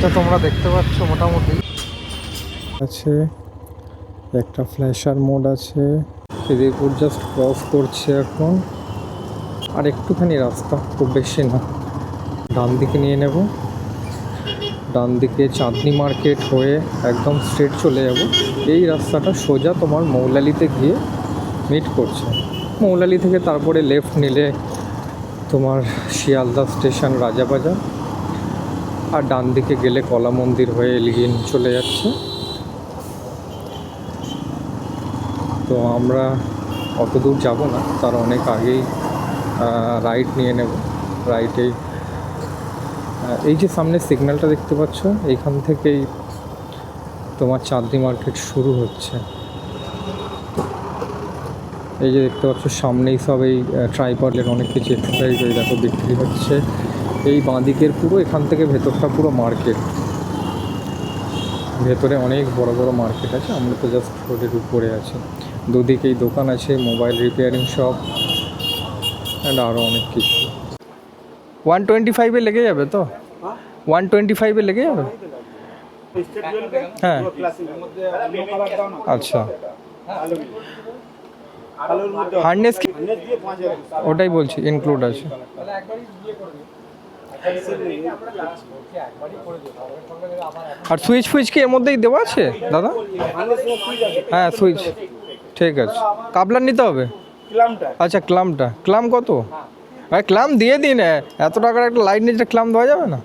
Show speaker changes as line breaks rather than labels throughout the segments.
সাইজটা তোমরা দেখতে পাচ্ছ মোটামুটি। আছে, একটা ফ্ল্যাশার মোড আছে। ফিরিপুর জাস্ট ক্রস করছে এখন। আর একটুখানি রাস্তা, খুব বেশি না। ডান দিকে নিয়ে নেব। ডান দিকে চাঁদনি মার্কেট হয়ে একদম স্ট্রেট চলে যাব। এই রাস্তাটা সোজা তোমার মৌলালিতে গিয়ে মিট করছে। মৌলালি থেকে তারপরে লেফট নিলে তোমার শিয়ালদা স্টেশন রাজাবাজার। আর ডান দিকে গেলে কলা মন্দির হয়ে এলিগিন চলে যাচ্ছে। তো আমরা অত দূর যাব না, তার অনেক আগেই রাইট নিয়ে নেব। রাইটেই এই যে সামনে সিগন্যালটা দেখতে পাচ্ছ, এইখান থেকেই তোমার চাঁদনি মার্কেট শুরু হচ্ছে। এই যে দেখতে পাচ্ছ, সামনেই সব এই ট্রাইপডের অনেক কিছু এক্সারসাইজ ওই দেখো বিক্রি হচ্ছে। এই বাঁদিকের পুরো, এখান থেকে ভেতরটা পুরো মার্কেট। ভেতরে অনেক বড় বড় মার্কেট আছে, আমরা তো জাস্ট রোডের উপরে আছি। দুদিকেই দোকান আছে মোবাইল রিপেয়ারিং শপ অ্যান্ড আরও অনেক কিছু। ওয়ান টোয়েন্টি ফাইভে লেগে যাবে তো? ওয়ান টোয়েন্টি ফাইভে লেগে যাবে? হ্যাঁ। আচ্ছা। হার্নেস কি? ওটাই বলছি ইনক্লুড আছে। আর সুইচ ফুইচ কি এর মধ্যেই দেওয়া আছে দাদা? হ্যাঁ সুইচ। ঠিক আছে। কাবলার নিতে হবে? আচ্ছা ক্লামটা। ক্লাম কত? ভাই ক্লাম দিয়ে দিন এত টাকার একটা লাইট নিচে ক্লাম দেওয়া যাবে না?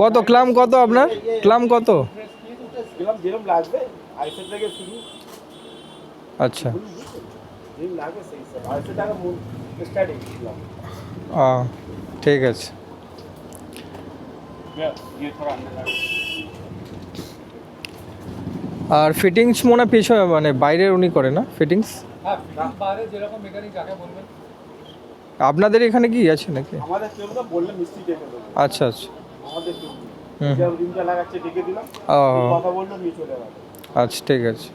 কত? ক্লাম কত আপনার? ক্লাম কত? আচ্ছা। ঠিক আছে। আর ফিটিংস মনে পিছনে মানে বাইরের উনি করে না ফিটিংস আপনাদের এখানে কি আছে নাকি? আচ্ছা আচ্ছা। আচ্ছা ঠিক আছে।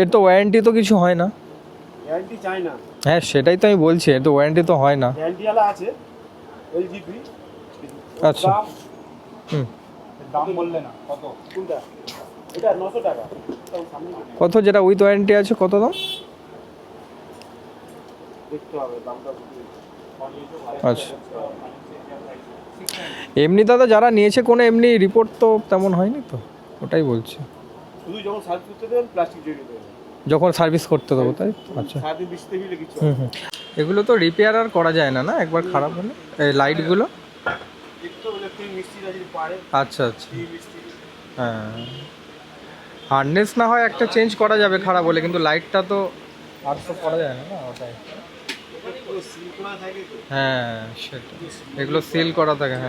এর তো ওয়ারেন্টি তো কিছু হয় না।
ওয়ারেন্টি চাই না।
হ্যাঁ সেটাই তো আমি বলছি তো ওয়ারেন্টি তো হয় না।
গ্যারান্টি ওয়ালা আছে এলজিপি
আচ্ছা।
দাম
হুম।
দাম বললে না কত? কোনটা? এটা নশো টাকা। তখন সামনে
কত যেটা উইথ ওয়ারেন্টি আছে কত দাম?
দেখতে হবে দামটা
আচ্ছা। এমনি দাদা যারা নিয়েছে কোনো এমনি রিপোর্ট তো তেমন হয়নি তো? ওটাই বলছি।
শুধু যখন সার্ভিস করতে দেবেন প্লাস্টিক জড়িয়ে দেবেন
যখন সার্ভিস করতে দেবো তাই আচ্ছা। হুম হুম। এগুলো তো রিপেয়ার আর করা যায় না না? একবার খারাপ হলে? এই লাইটগুলো
একটু ইলেকট্রিক মিস্ত্রিরা যদি পারে।
আচ্ছা আচ্ছা। হ্যাঁ। হার্নেস না হয় একটা চেঞ্জ করা যাবে খারাপ হলে কিন্তু লাইটটা তো আর তো করা যায় না না? ওটাই। হ্যাঁ সেটা। এগুলো সিল করা থাকে
তো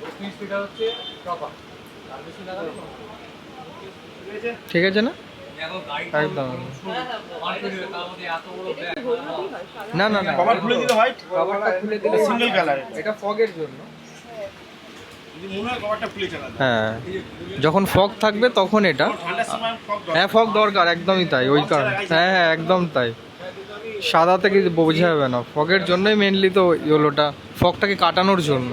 থাকে ঠিক আছে না? একদম না না না।
কভার খুলে দিলে হোয়াইট?
কভারটা খুলে দিলে
সিঙ্গেল কালার
এটা। ফগের জন্য।
যদি হয়
যখন ফগ থাকবে তখন এটা। হ্যাঁ ফগ দরকার একদমই তাই ওই কারণে। হ্যাঁ হ্যাঁ একদম তাই। সাদাতে কিছু বোঝা যাবে না। ফগের জন্যই মেনলি তো ইয়েলোটা ফগটাকে কাটানোর জন্য।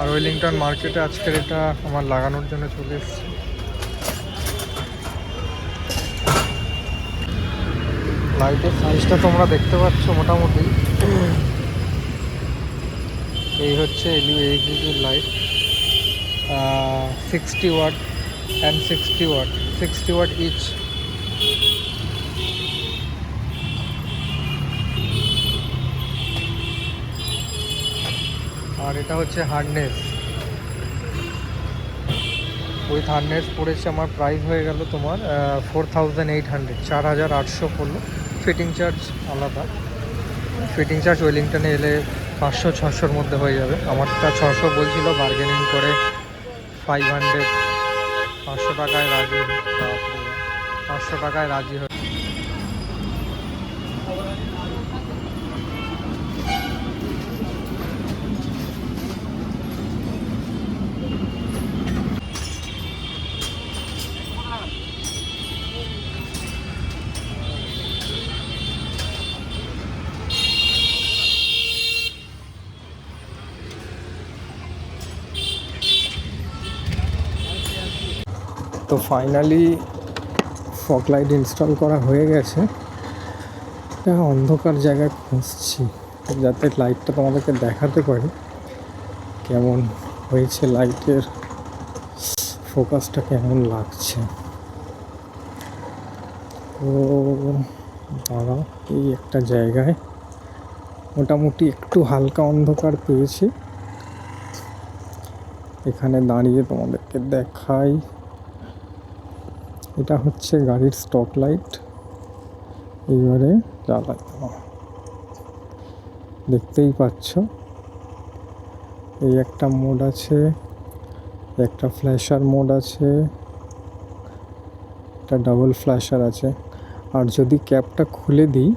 আর ওয়েলিংটন মার্কেটে আজকের এটা আমার লাগানোর জন্য চলে এসেছে। লাইটের সাইজটা তোমরা দেখতে পাচ্ছ মোটামুটি। এই হচ্ছে LED light sixty watt and sixty watt sixty watt each আর এটা হচ্ছে হার্ডনেস ওই হার্ডনেস পড়েছে আমার প্রাইস হয়ে গেল তোমার ফোর থাউজেন্ড এইট হান্ড্রেড চার হাজার আটশো পড়ল। ফিটিং চার্জ আলাদা। ফিটিং চার্জ ওয়েলিংটনে এলে পাঁচশো, ছশোর মধ্যে হয়ে যাবে। আমারটা ছশো বলছিল বার্গেনিং করে ফাইভ হান্ড্রেড পাঁচশো টাকায় রাজি পাঁচশো টাকায় রাজি হয়ে তো ফাইনালি ফগ লাইট ইনস্টল করা হয়ে গেছে। অন্ধকার জায়গায় খুঁজছি, যাতে লাইটটা তোমাদেরকে দেখাতে পারি। কেমন হয়েছে লাইটের ফোকাসটা কেমন লাগছে। তো দাঁড়াও এই একটা জায়গায় মোটামুটি একটু হালকা অন্ধকার পেয়েছি। এখানে দাঁড়িয়ে তোমাদেরকে দেখাই। এটা হচ্ছে গাড়ির স্টক লাইট এইবারে জ্বালাই দেখতেই পাচ্ছ। এই একটা মোড আছে, একটা ফ্ল্যাশার মোড আছে, একটা ডাবল ফ্ল্যাশার আছে। আর যদি ক্যাপটা খুলে দিই,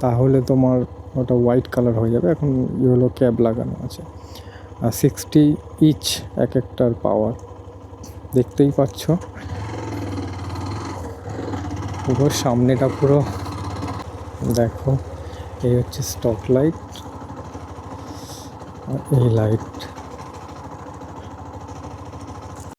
তাহলে তোমার ওটা হোয়াইট কালার হয়ে যাবে। এখন ইয়েলো ক্যাপ লাগানো আছে। আর সিক্সটি ইচ এক একটার পাওয়ার দেখতেই পাচ্ছ। পুরো সামনেটা পুরো। দেখো এই হচ্ছে স্টক লাইট এই লাইট